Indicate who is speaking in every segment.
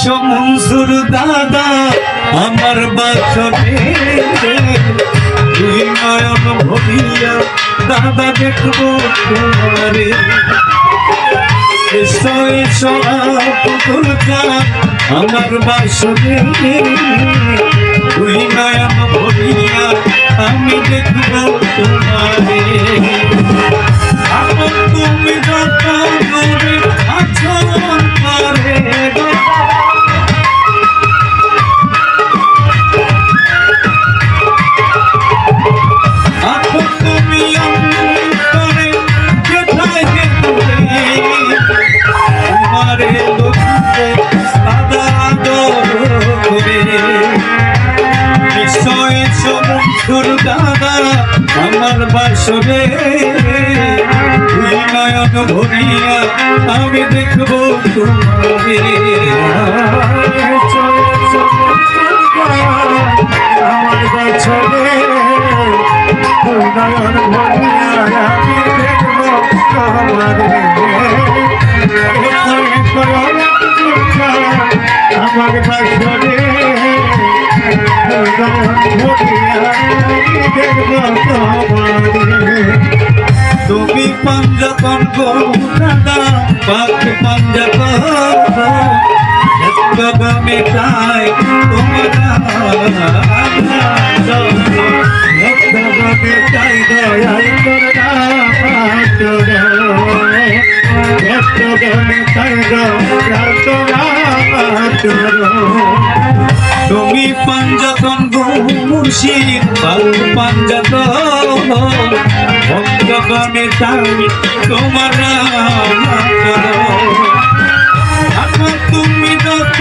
Speaker 1: এসো মনসুর দাদা, আমার বাসনে তুই নয়ন ভরিয়া দাদা দেখব তোমারে। এসো এসো, পুতুল আমার বাসনে তুই নয়ন ভরিয়া আমি দেখব তোমারে। তুমি যত আছো আমার বাসরে তুই নয়ন ভরিয়া আমি দেখব তোমারে
Speaker 2: আমার বছরে আমার বছরে নয়ন তোমারে
Speaker 1: তুমি পাঞ্জাতন দাদা পাক পাঞ্জাতন মেটাই তোমার
Speaker 2: চাই দয়াল ভক্তগণে চাই দয়াল মাতর
Speaker 1: তুমি পাঞ্জাতন গো মুর্শিদ পাক পাঞ্জাতন। ভক্তগণে চাই তোমার এখন তুমি যত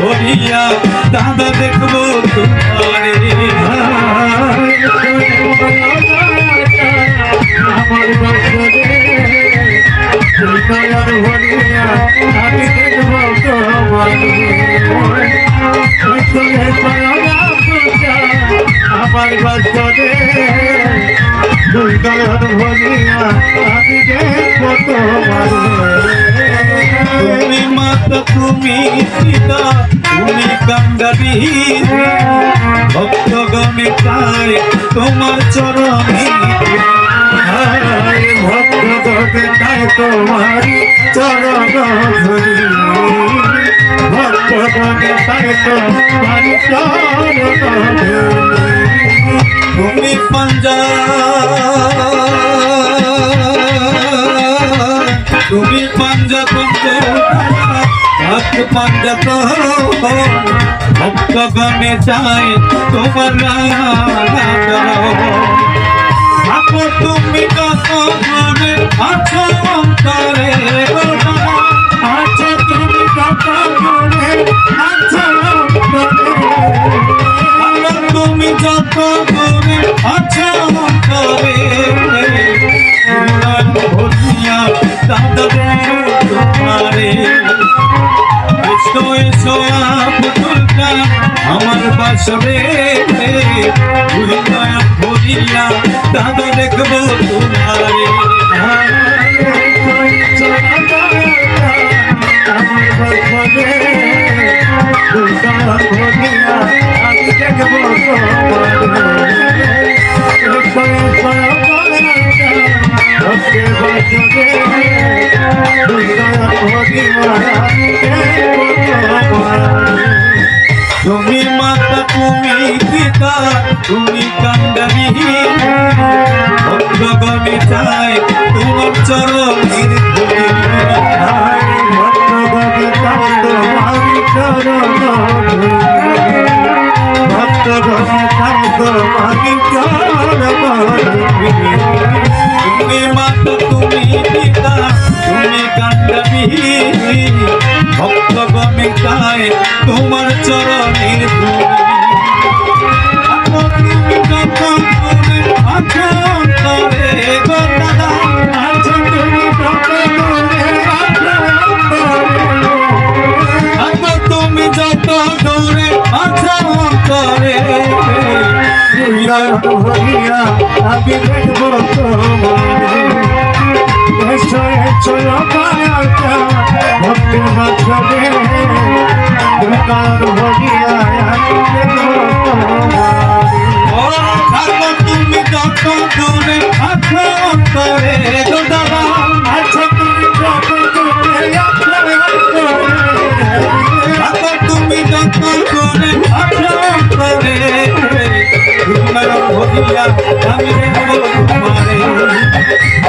Speaker 1: ভরিয়া দাদা দেখব তোমারে।
Speaker 2: আমার ভরিয়া আমি দেখব তোমারে। আমার বছরে নয়ন ভরিয়া আমি দেখব তোমারে।
Speaker 1: তুমি মাতা, তুমি পিতা তুমি কাঙ্গারি ভক্তগণে চায় তোমার চরণে
Speaker 2: ভক্তগণে তাই তোমারি চরণ ভক্তগণে তাই তোমারি চরণ
Speaker 1: পাঞ্জাতন ভক্তগণে চায় তোমার তুমি কত আছো অন্তরে এসো পুতুলটা আমার বাসরে তুই নয়া ভরিয়া দাদা দেখব তোমারে।
Speaker 2: আমার বছরে দুর্গা ভরিয়া
Speaker 1: তুমি মাতা তুমি পিতা তুমি কান্ডানি ভক্তগণে চাই তোমার চরণ ভক্তগণে
Speaker 2: চাই তোমার চরণ
Speaker 1: তুমি মাতা তুমি পিতা, তুমি কান্দাবি ভক্ত গমিতায় তোমার চরণের তুমি যখন তুমি আছো অন্তরে গো দাদা।
Speaker 2: আছো তুমি
Speaker 1: তুমি যত দূরে আছো অন্তরে।
Speaker 2: হইয়া আমি তোমারে এসো পায়াটা ভক্তি মাঝে দুর্গার হইয়া তোমারে
Speaker 1: আগো তুমি যত দূরে আছো অন্তরে দাদা
Speaker 2: আছো তুমি কত দূরে আছো
Speaker 1: তুমি যত দূরে আছো অন্তরে দুর্নয়ন ভরিয়া আমি দেখব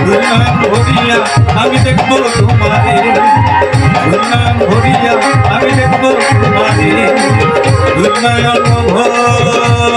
Speaker 1: দুর্নয়ন ভরিয়া আমি দেখব তোমারে দুর্নয়ন ভরিয়া আমি দেখব তোমারে দুর্নয়ন ভরিয়া